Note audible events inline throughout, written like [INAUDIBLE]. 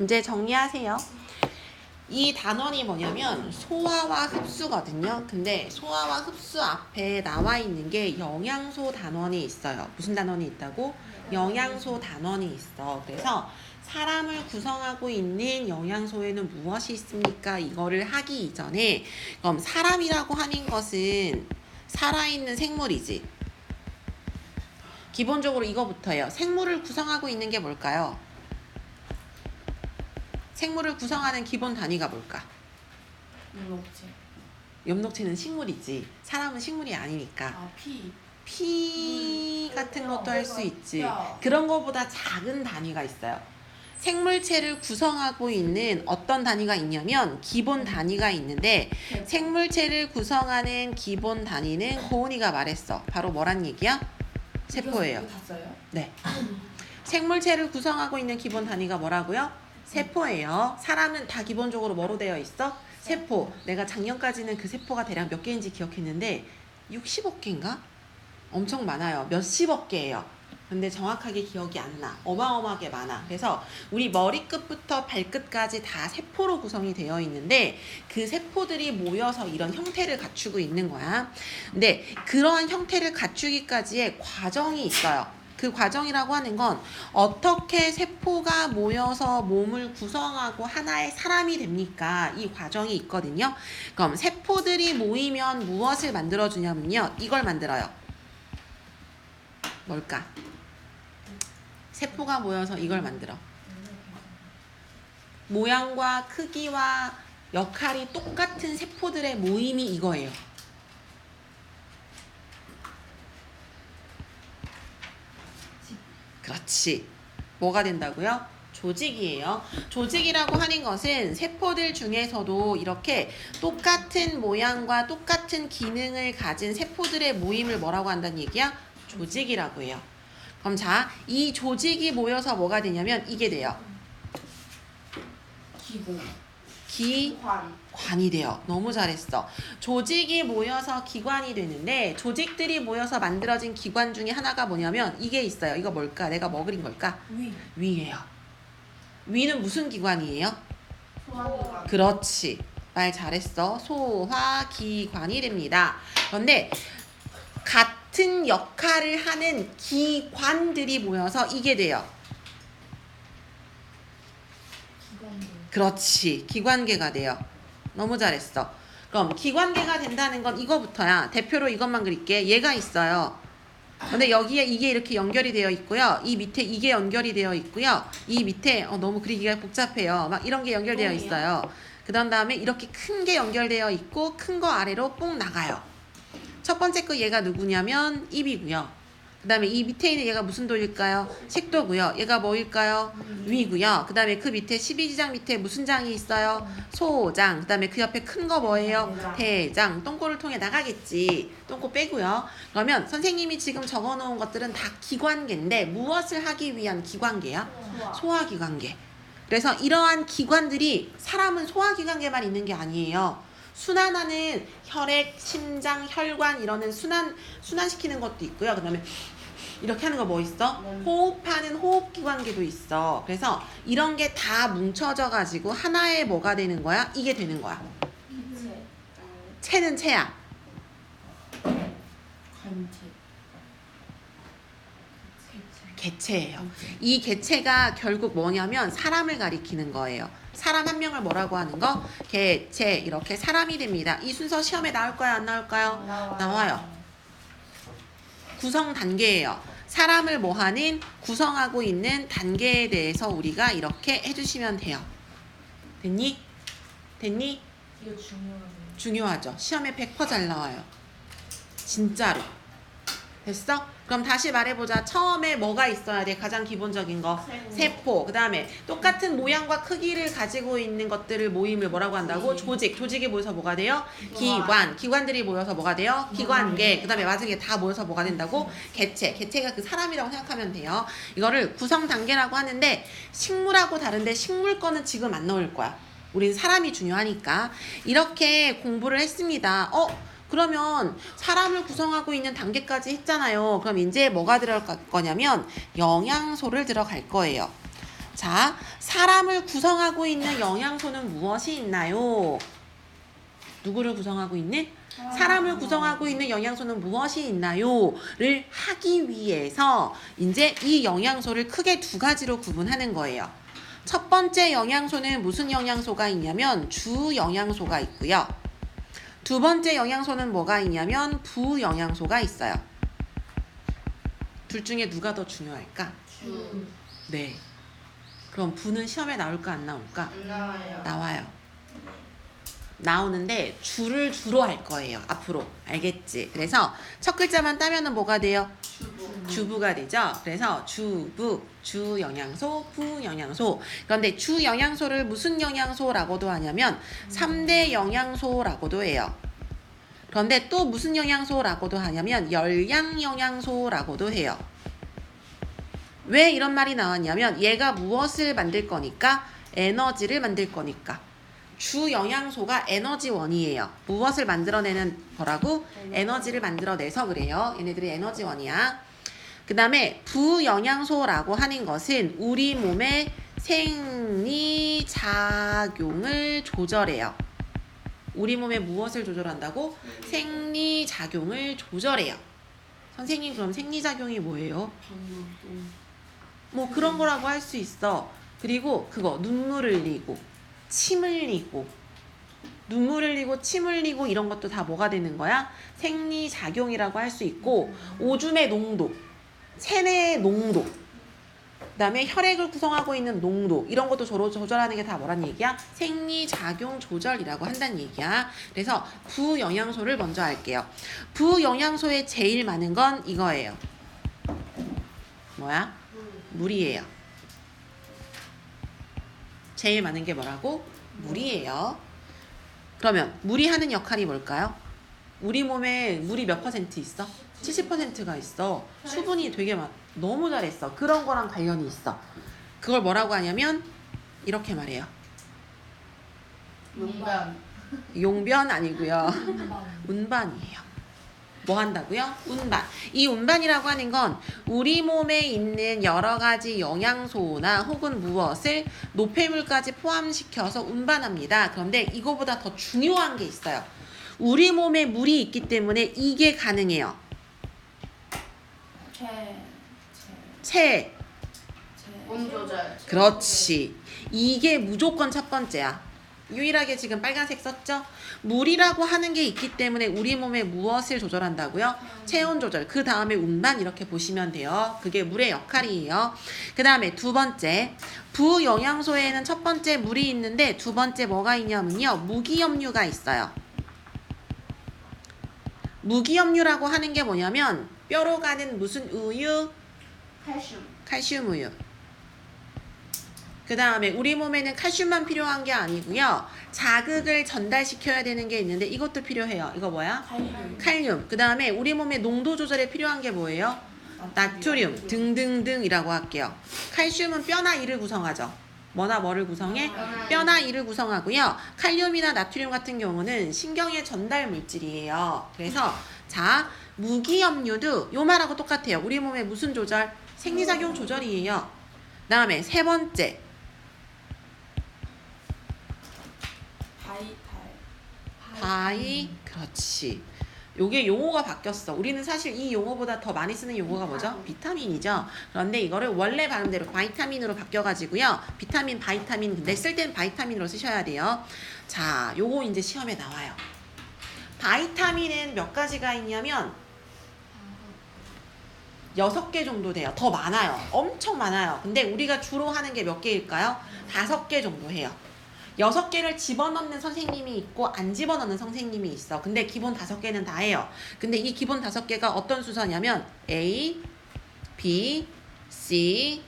이제 정리하세요. 이 단원이 뭐냐면 소화와 흡수거든요. 근데 소화와 흡수 앞에 나와 있는 게 영양소 단원이 있어요. 무슨 단원이 있다고? 영양소 단원이 있어. 그래서 사람을 구성하고 있는 영양소에는 무엇이 있습니까? 이거를 하기 이전에 그럼 사람이라고 하는 것은 살아있는 생물이지. 기본적으로 이거부터예요. 생물을 구성하고 있는 게 뭘까요? 생물을 구성하는 기본 단위가 뭘까? 육록체. 엽록체는 식물이지. 사람은 식물이 아니니까. 아 피. 피 같은 것도 할 수 있지. 야. 그런 거보다 작은 단위가 있어요. 생물체를 구성하고 있는 어떤 단위가 있냐면 기본 단위가 있는데 생물체를 구성하는 기본 단위는 고은이가 말했어. 바로 뭐란 얘기야? 세포예요. 네. 생물체를 구성하고 있는 기본 단위가 뭐라고요? 세포예요. 사람은 다 기본적으로 뭐로 되어 있어? 세포. 내가 작년까지는 그 세포가 대략 몇 개인지 기억했는데 60억 개인가? 엄청 많아요. 몇십억 개예요. 근데 정확하게 기억이 안 나. 어마어마하게 많아. 그래서 우리 머리끝부터 발끝까지 다 세포로 구성이 되어 있는데 그 세포들이 모여서 이런 형태를 갖추고 있는 거야. 근데 그러한 형태를 갖추기까지의 과정이 있어요. 그 과정이라고 하는 건 어떻게 세포가 모여서 몸을 구성하고 하나의 사람이 됩니까? 이 과정이 있거든요. 그럼 세포들이 모이면 무엇을 만들어주냐면요. 이걸 만들어요. 뭘까? 세포가 모여서 이걸 만들어. 모양과 크기와 역할이 똑같은 세포들의 모임이 이거예요. 그렇지. 뭐가 된다고요? 조직이에요. 조직이라고 하는 것은 세포들 중에서도 이렇게 똑같은 모양과 똑같은 기능을 가진 세포들의 모임을 뭐라고 한다는 얘기야? 조직이라고 해요. 그럼 자, 이 조직이 모여서 뭐가 되냐면 이게 돼요. 기공. 기관 이 관이. 돼요. 너무 잘했어. 조직이 모여서 기관이 되는데 조직들이 모여서 만들어진 기관 중에 하나가 뭐냐면 이게 있어요. 이거 뭘까? 내가 뭐 그린 걸까? 위. 위예요. 위는 무슨 기관이에요? 소화기관. 그렇지. 말 잘했어. 소화기관이 됩니다. 그런데 같은 역할을 하는 기관들이 모여서 이게 돼요. 그렇지. 기관계가 돼요. 너무 잘했어. 그럼 기관계가 된다는 건 이거부터야. 대표로 이것만 그릴게. 얘가 있어요. 근데 여기에 이게 이렇게 연결이 되어 있고요. 이 밑에 이게 연결이 되어 있고요. 이 밑에 어, 너무 그리기가 복잡해요. 막 이런 게 연결되어? 있어요. 그다음 다음에 이렇게 큰 게 연결되어 있고 큰 거 아래로 뽕 나가요. 첫 번째 거 얘가 누구냐면 입이고요. 그 다음에 이 밑에 있는 얘가 무슨 돌일까요? 식도고요. 얘가 뭐일까요? 위고요. 그 다음에 그 밑에 12지장 밑에 무슨 장이 있어요? 소장. 그 다음에 그 옆에 큰 거 뭐예요? 대장. 똥꼬를 통해 나가겠지. 똥꼬 빼고요. 그러면 선생님이 지금 적어 놓은 것들은 다 기관계인데 무엇을 하기 위한 기관계야? 소화. 소화기관계. 그래서 이러한 기관들이 사람은 소화기관계만 있는 게 아니에요. 순환하는 혈액, 심장, 혈관 이러는 순환 순환시키는 것도 있고요. 그다음에 이렇게 하는 거 뭐 있어? 네. 호흡하는 호흡기관계도 있어. 그래서 이런 게 다 뭉쳐져 가지고 하나의 뭐가 되는 거야? 이게 되는 거야. 기체. 체는 체야. 관체. 개체예요. 이 개체가 결국 뭐냐면 사람을 가리키는 거예요. 사람 한 명을 뭐라고 하는 거? 개체 이렇게 사람이 됩니다. 이 순서 시험에 나올까요? 안 나올까요? 나와요. 구성 단계예요. 사람을 뭐하는 구성하고 있는 단계에 대해서 우리가 이렇게 해주시면 돼요. 됐니? 됐니? 이거 중요하네. 중요하죠. 시험에 100%잘 나와요. 진짜로. 됐어? 그럼 다시 말해보자. 처음에 뭐가 있어야 돼? 가장 기본적인 거. 세포. 그 다음에 똑같은 모양과 크기를 가지고 있는 것들을 모임을 뭐라고 한다고? 조직. 조직. 조직이 모여서 뭐가 돼요? 기관. 기관. 기관들이 모여서 뭐가 돼요? 기관계. 기관계. 그 다음에 마지막에 다 모여서 뭐가 된다고? 개체. 개체가 그 사람이라고 생각하면 돼요. 이거를 구성 단계라고 하는데 식물하고 다른데 식물 거는 지금 안 넣을 거야. 우린 사람이 중요하니까. 이렇게 공부를 했습니다. 어? 그러면 사람을 구성하고 있는 단계까지 했잖아요. 그럼 이제 뭐가 들어갈 거냐면 영양소를 들어갈 거예요. 자, 사람을 구성하고 있는 영양소는 무엇이 있나요? 누구를 구성하고 있는? 사람을 구성하고 있는 영양소는 무엇이 있나요?를 하기 위해서 이제 이 영양소를 크게 두 가지로 구분하는 거예요. 첫 번째 영양소는 무슨 영양소가 있냐면 주 영양소가 있고요. 두 번째 영양소는 뭐가 있냐면 부 영양소가 있어요. 둘 중에 누가 더 중요할까? 주. 네. 그럼 부는 시험에 나올까 안 나올까? 안 나와요. 나와요. 나오는데 주를 주로 할 거예요. 앞으로. 알겠지? 그래서 첫 글자만 따면은 뭐가 돼요? 주부. 주부 가 되죠. 그래서 주부, 주 영양소, 부 영양소. 그런데 주 영양소를 무슨 영양소라고도 하냐면 3대 영양소라고도 해요. 그런데 또 무슨 영양소라고도 하냐면 열량 영양소라고도 해요. 왜 이런 말이 나왔냐면 얘가 무엇을 만들 거니까 에너지를 만들 거니까 주 영양소가 에너지원이에요. 무엇을 만들어내는 거라고? 에너지를 만들어내서 그래요. 얘네들이 에너지원이야. 그 다음에 부영양소라고 하는 것은 우리 몸의 생리작용을 조절해요. 우리 몸의 무엇을 조절한다고? 생리작용을 조절해요. 선생님 그럼 생리작용이 뭐예요? 뭐 그런 거라고 할 수 있어. 그리고 그거 눈물 흘리고 침 흘리고 눈물 흘리고 침 흘리고 이런 것도 다 뭐가 되는 거야? 생리작용이라고 할 수 있고 오줌의 농도, 체내의 농도, 그다음에 혈액을 구성하고 있는 농도 이런 것도 조로 조절하는 게 다 뭐란 얘기야? 생리작용 조절이라고 한다는 얘기야. 그래서 부영양소를 먼저 할게요. 부영양소에 제일 많은 건 이거예요. 뭐야? 물이에요. 제일 많은 게 뭐라고? 물이에요. 그러면 물이 하는 역할이 뭘까요? 우리 몸에 물이 몇 퍼센트 있어? 70%가 있어. 수분이 되게 많. 너무 잘했어. 그런 거랑 관련이 있어. 그걸 뭐라고 하냐면 이렇게 말해요. 용변. 용변 아니고요. 운반이에요. 뭐 한다고요? 운반. 이 운반이라고 하는 건 우리 몸에 있는 여러 가지 영양소나 혹은 무엇을 노폐물까지 포함시켜서 운반합니다. 그런데 이거보다 더 중요한 게 있어요. 우리 몸에 물이 있기 때문에 이게 가능해요. 체. 체. 온 조절. 그렇지. 이게 무조건 첫 번째야. 유일하게 지금 빨간색 썼죠? 물이라고 하는 게 있기 때문에 우리 몸에 무엇을 조절한다고요? 체온 조절. 그 다음에 운반 이렇게 보시면 돼요. 그게 물의 역할이에요. 그 다음에 두 번째. 부영양소에는 첫 번째 물이 있는데 두 번째 뭐가 있냐면요. 무기염류가 있어요. 무기염류라고 하는 게 뭐냐면 뼈로 가는 무슨 우유? 칼슘. 칼슘 우유. 그 다음에 우리 몸에는 칼슘만 필요한 게 아니고요. 자극을 전달시켜야 되는 게 있는데 이것도 필요해요. 이거 뭐야? 칼륨. 칼륨. 그 다음에 우리 몸의 농도 조절에 필요한 게 뭐예요? 나트륨 등등등이라고 할게요. 칼슘은 뼈나 이를 구성하죠. 뭐나 뭐를 구성해? 뼈나 이를 구성하고요. 칼륨이나 나트륨 같은 경우는 신경의 전달 물질이에요. 그래서 자 무기염류도 요 말하고 똑같아요. 우리 몸의 무슨 조절? 생리작용 조절이에요. 다음에 세 번째 바이 그렇지. 요게 용어가 바뀌었어. 우리는 사실 이 용어보다 더 많이 쓰는 용어가 뭐죠? 비타민이죠. 그런데 이거를 원래 발음대로 바이타민으로 바뀌어가지고요. 비타민, 바이타민. 근데 쓸 때는 바이타민으로 쓰셔야 돼요. 자, 요거 이제 시험에 나와요. 바이타민은 몇 가지가 있냐면 여섯 개 정도 돼요. 더 많아요. 엄청 많아요. 근데 우리가 주로 하는 게 몇 개일까요? 다섯 개 정도 해요. 여섯 개를 집어넣는 선생님이 있고 안 집어넣는 선생님이 있어. 근데 기본 다섯 개는 다 해요. 근데 이 기본 다섯 개가 어떤 순서냐면 A, B, C,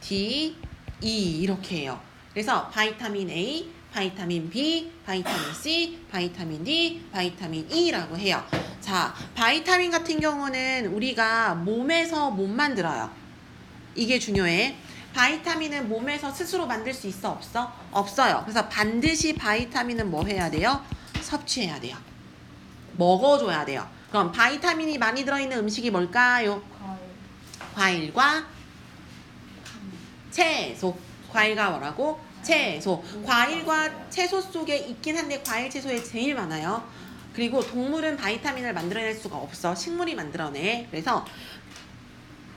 D, E 이렇게 해요. 그래서 바이타민 A, 바이타민 B, 바이타민 C, 바이타민 D, 바이타민 E라고 해요. 자, 바이타민 같은 경우는 우리가 몸에서 못 만들어요. 이게 중요해. 바이타민은 몸에서 스스로 만들 수 있어 없어? 없어요. 그래서 반드시 바이타민은 뭐 해야 돼요? 섭취해야 돼요. 먹어줘야 돼요. 그럼 바이타민이 많이 들어있는 음식이 뭘까요? 과일. 과일과 채소. 과일과 뭐라고? 채소. 과일과 채소 속에 있긴 한데 과일 채소에 제일 많아요. 그리고 동물은 바이타민을 만들어낼 수가 없어. 식물이 만들어내. 그래서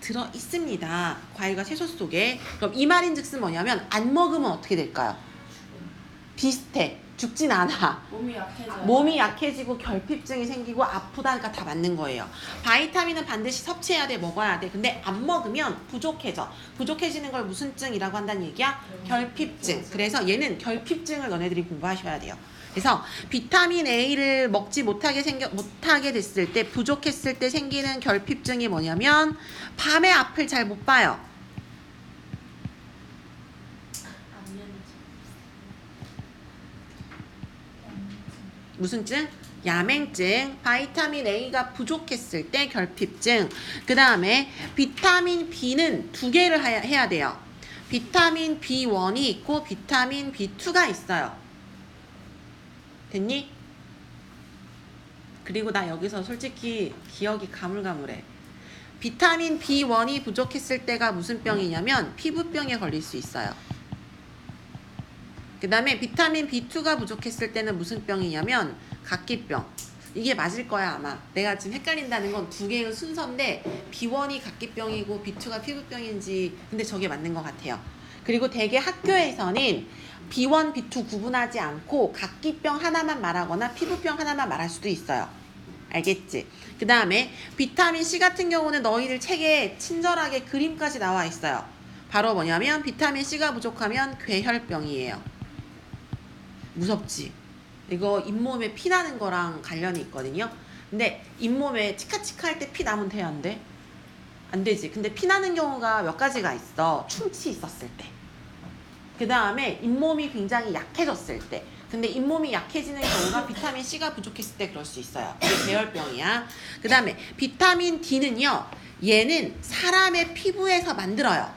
들어 있습니다. 과일과 채소 속에. 그럼 이 말인 즉슨 뭐냐면 안 먹으면 어떻게 될까요? 비슷해. 죽진 않아. 몸이 약해져. 몸이 약해지고 결핍증이 생기고 아프다니까 다 맞는 거예요. 바이타민은 반드시 섭취해야 돼, 먹어야 돼. 근데 안 먹으면 부족해져. 부족해지는 걸 무슨 증이라고 한다는 얘기야? 결핍증. 그래서 얘는 결핍증을 너네들이 공부하셔야 돼요. 그래서 비타민 A를 먹지 못하게 생겨 못하게 됐을 때 부족했을 때 생기는 결핍증이 뭐냐면 밤에 앞을 잘 못 봐요. 무슨 증? 야맹증, 바이타민 A가 부족했을 때 결핍증. 그 다음에 비타민 B는 두 개를 해야, 돼요. 비타민 B1이 있고 비타민 B2가 있어요. 됐니? 그리고 나 여기서 솔직히 기억이 가물가물해. 비타민 B1이 부족했을 때가 무슨 병이냐면 피부병에 걸릴 수 있어요. 그 다음에 비타민 B2가 부족했을 때는 무슨 병이냐면 각기병. 이게 맞을 거야 아마. 내가 지금 헷갈린다는 건 두 개의 순서인데 B1이 각기병이고 B2가 피부병인지 근데 저게 맞는 것 같아요. 그리고 대개 학교에서는 B1, B2 구분하지 않고 각기병 하나만 말하거나 피부병 하나만 말할 수도 있어요. 알겠지? 그 다음에 비타민 C 같은 경우는 너희들 책에 친절하게 그림까지 나와 있어요. 바로 뭐냐면 비타민 C가 부족하면 괴혈병이에요. 무섭지? 이거 잇몸에 피 나는 거랑 관련이 있거든요. 근데 잇몸에 치카치카 할 때 피 나면 돼야 안 돼? 안 되지. 근데 피 나는 경우가 몇 가지가 있어. 충치 있었을 때. 그 다음에 잇몸이 굉장히 약해졌을 때. 근데 잇몸이 약해지는 경우가 비타민 C가 부족했을 때 그럴 수 있어요. 이게 계열병이야. 그 다음에 비타민 D는요. 얘는 사람의 피부에서 만들어요.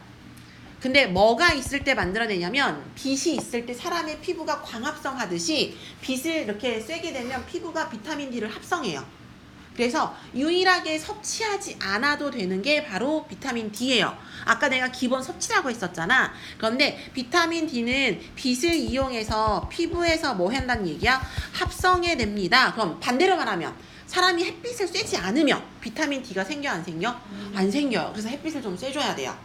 근데 뭐가 있을 때 만들어내냐면 빛이 있을 때 사람의 피부가 광합성 하듯이 빛을 이렇게 쐬게 되면 피부가 비타민 D를 합성해요. 그래서 유일하게 섭취하지 않아도 되는 게 바로 비타민 D예요. 아까 내가 기본 섭취라고 했었잖아. 그런데 비타민 D는 빛을 이용해서 피부에서 뭐 한다는 얘기야? 합성해 냅니다. 그럼 반대로 말하면 사람이 햇빛을 쐬지 않으면 비타민 D가 생겨 안 생겨? 안 생겨요. 그래서 햇빛을 좀 쐬줘야 돼요.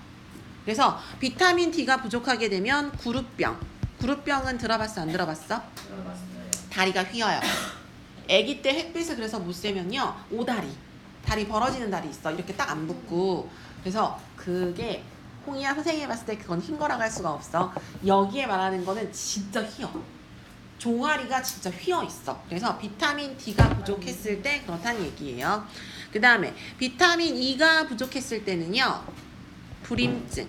그래서 비타민 D가 부족하게 되면 구루병. 구루병은 들어봤어 안 들어봤어? 들어봤어요. 다리가 휘어요. 아기 때 햇빛을 그래서 못 쐬면요 오다리 다리 벌어지는 다리 있어. 이렇게 딱 안 붙고. 그래서 그게 홍이야 선생님이 봤을 때 그건 흰 거라고 할 수가 없어. 여기에 말하는 거는 진짜 휘어. 종아리가 진짜 휘어 있어. 그래서 비타민 D가 부족했을 때 그렇다는 얘기예요. 그 다음에 비타민 E가 부족했을 때는요 불임증.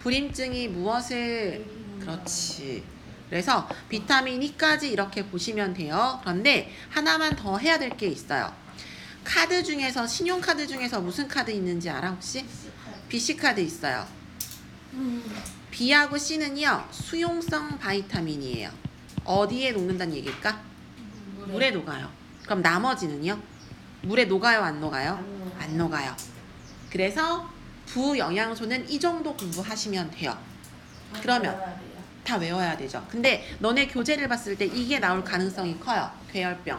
불임증이 무엇을? 그렇지. 그래서 비타민 E까지 이렇게 보시면 돼요. 그런데 하나만 더 해야 될 게 있어요. 카드 중에서 신용카드 중에서 무슨 카드 있는지 알아 혹시? BC 카드 있어요. B하고 C는요 수용성 바이타민이에요. 어디에 녹는다는 얘기일까? 물에 녹아요. 그럼 나머지는요? 물에 녹아요, 안 녹아요? 안 녹아요. 그래서 부영양소는 이 정도 공부하시면 돼요. 그러면 다 외워야 되죠. 근데 너네 교재를 봤을 때 이게 나올 가능성이 커요. 괴혈병.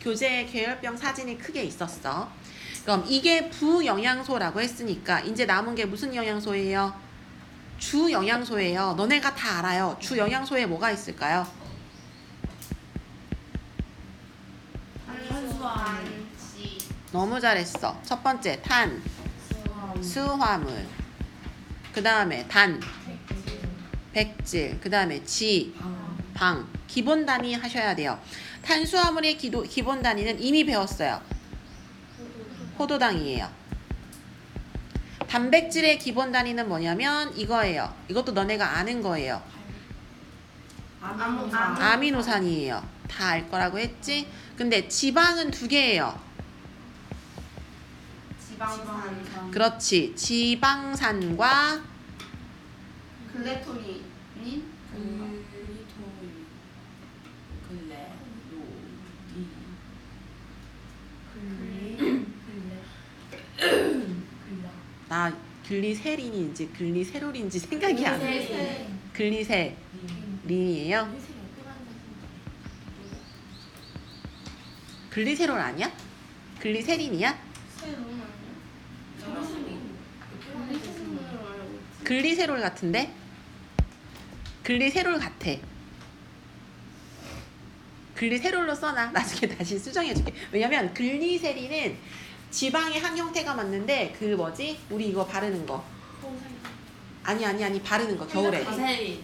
교재에 괴혈병 사진이 크게 있었어. 그럼 이게 부영양소라고 했으니까 이제 남은 게 무슨 영양소예요? 주 영양소예요. 너네가 다 알아요. 주 영양소에 뭐가 있을까요? 탄수화물. 너무 잘했어. 첫 번째 탄, 수화물. 그 다음에 단, 백질. 그 다음에 지, 방. 기본 단위 하셔야 돼요. 탄수화물의 기도, 기본 단위는 이미 배웠어요. 포도당이에요. 단백질의 기본 단위는 뭐냐면 이거예요. 이것도 너네가 아는 거예요. 아무산. 아미노산이에요. 다 알 거라고 했지? 근데 지방은 두 개예요. 지방산. 그렇지. 지방산과 글레토닌. 나 글리세린인지 글리세롤인지 생각이 안 나. 네. 글리세린이에요. 글리세롤 아니야? 글리세린이야? 글리세롤 같은데? 글리세롤 같아. 글리세롤로 써놔. [LAUGHS] 나중에 다시 수정해줄게. 왜냐면 글리세린은 지방의 한 형태가 맞는데 그 뭐지? 우리 이거 바르는 거. 아니 아니 아니 바르는 거 겨울에. 바세린.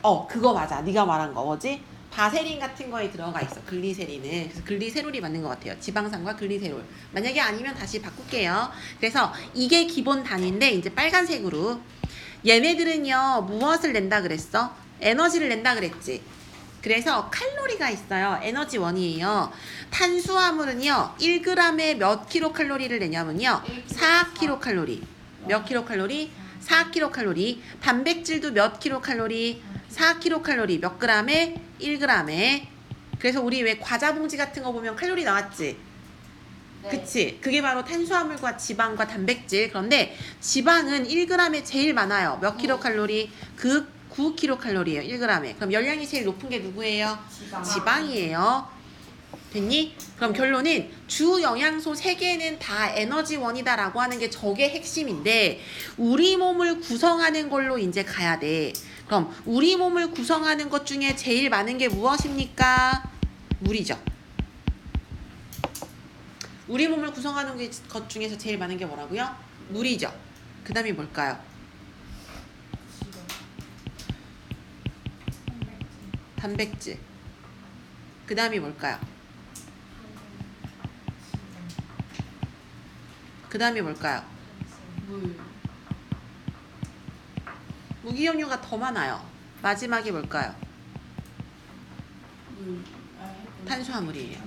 어 그거 맞아. 네가 말한 거 뭐지? 바세린 같은 거에 들어가 있어. 글리세린은. 그래서 글리세롤이 맞는 것 같아요. 지방산과 글리세롤. 만약에 아니면 다시 바꿀게요. 그래서 이게 기본 단위인데 이제 빨간색으로 얘네들은요 무엇을 낸다 그랬어? 에너지를 낸다 그랬지. 그래서 칼로리가 있어요. 에너지 원이에요. 탄수화물은요 1g에 몇 킬로칼로리를 내냐면요 4킬로칼로리. 몇 킬로칼로리? 4킬로칼로리. 단백질도 몇 킬로칼로리? 4킬로칼로리. 몇 그램에? 1g에. 그래서 우리 왜 과자 봉지 같은 거 보면 칼로리 나왔지? 그치? 그게 바로 탄수화물과 지방과 단백질. 그런데 지방은 1g에 제일 많아요. 몇 킬로칼로리? 그 9킬로칼로리예요. 1g에. 그럼 열량이 제일 높은 게 누구예요? 지방이에요. 됐니? 그럼 결론은 주 영양소 3개는 다 에너지원이다 라고 하는 게 저게 핵심인데 우리 몸을 구성하는 걸로 이제 가야 돼. 그럼 우리 몸을 구성하는 것 중에 제일 많은 게 무엇입니까? 물이죠. 우리 몸을 구성하는 게- 것 중에서 제일 많은 게 뭐라고요? 물이죠. 그 다음이 뭘까요? 단백질. 그 다음이 뭘까요? 그 다음이 뭘까요? 물. 무기염료가 더 많아요. 마지막이 뭘까요? 물. 탄수화물이에요.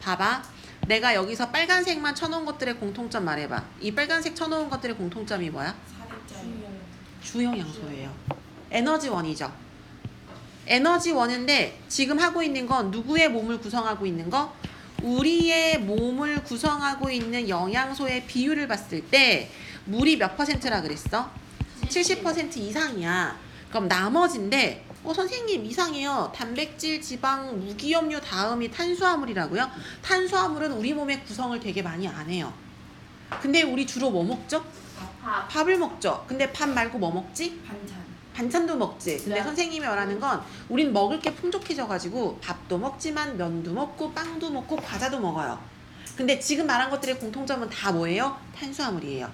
봐봐. 내가 여기서 빨간색만 쳐놓은 것들의 공통점 말해봐. 이 빨간색 쳐놓은 것들의 공통점이 뭐야? 주영양소예요. 에너지원이죠. 에너지원인데 지금 하고 있는 건 누구의 몸을 구성하고 있는 거? 우리의 몸을 구성하고 있는 영양소의 비율을 봤을 때 물이 몇 퍼센트라 그랬어? 70% 이상이야. 그럼 나머지인데 어 선생님 이상해요. 단백질, 지방, 무기염료 다음이 탄수화물이라고요? 탄수화물은 우리 몸의 구성을 되게 많이 안 해요. 근데 우리 주로 뭐 먹죠? 밥. 밥을 먹죠. 근데 밥 말고 뭐 먹지? 반찬. 반찬도 먹지. 근데 네. 선생님이 말하는 건 우린 먹을 게 풍족해져가지고 밥도 먹지만 면도 먹고 빵도 먹고 과자도 먹어요. 근데 지금 말한 것들의 공통점은 다 뭐예요? 탄수화물이에요.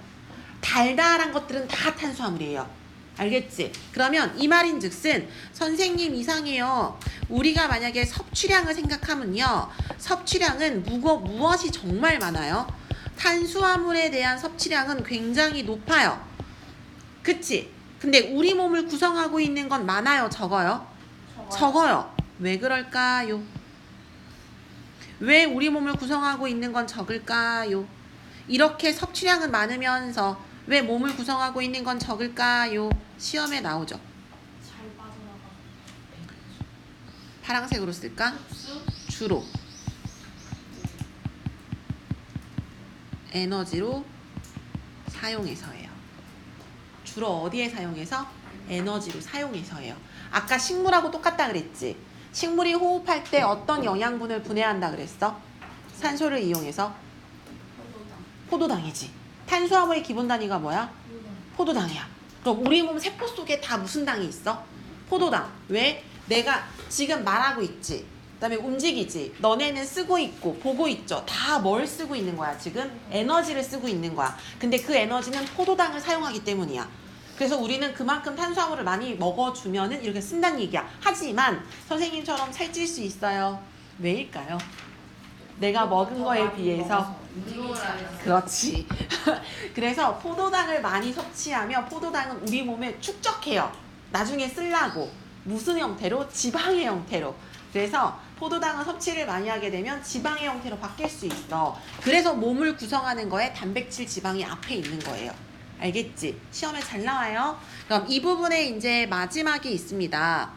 달달한 것들은 다 탄수화물이에요. 알겠지? 그러면 이 말인 즉슨 선생님 이상해요. 우리가 만약에 섭취량을 생각하면요. 섭취량은 무거, 무엇이 정말 많아요? 탄수화물에 대한 섭취량은 굉장히 높아요. 그치? 근데 우리 몸을 구성하고 있는 건 많아요, 적어요? 적어요. 왜 그럴까요? 왜 우리 몸을 구성하고 있는 건 적을까요? 이렇게 섭취량은 많으면서 왜 몸을 구성하고 있는 건 적을까요? 시험에 나오죠. 잘 빠져나가. 파랑색으로 쓸까? 흡수. 주로 에너지로 사용해서예요. 주로 어디에 사용해서? 에너지로 사용해서예요. 아까 식물하고 똑같다 그랬지. 식물이 호흡할 때 어떤 영양분을 분해한다 그랬어? 산소를 이용해서 포도당이지. 탄수화물의 기본 단위가 뭐야? 포도당이야. 그럼 우리 몸 세포 속에 다 무슨 당이 있어? 포도당. 왜? 내가 지금 말하고 있지. 그다음에 움직이지. 너네는 쓰고 있고 보고 있죠. 다 뭘 쓰고 있는 거야 지금? 에너지를 쓰고 있는 거야. 근데 그 에너지는 포도당을 사용하기 때문이야. 그래서 우리는 그만큼 탄수화물을 많이 먹어주면은 이렇게 쓴다는 얘기야. 하지만 선생님처럼 살찔 수 있어요. 왜일까요? 내가 먹은 거에 비해서 그렇지. [LAUGHS] 그래서 포도당을 많이 섭취하면 포도당은 우리 몸에 축적해요. 나중에 쓰려고. 무슨 형태로? 지방의 형태로. 그래서 포도당은 섭취를 많이 하게 되면 지방의 형태로 바뀔 수 있어. 그래서 몸을 구성하는 거에 단백질 지방이 앞에 있는 거예요. 알겠지? 시험에 잘 나와요. 그럼 이 부분에 이제 마지막이 있습니다.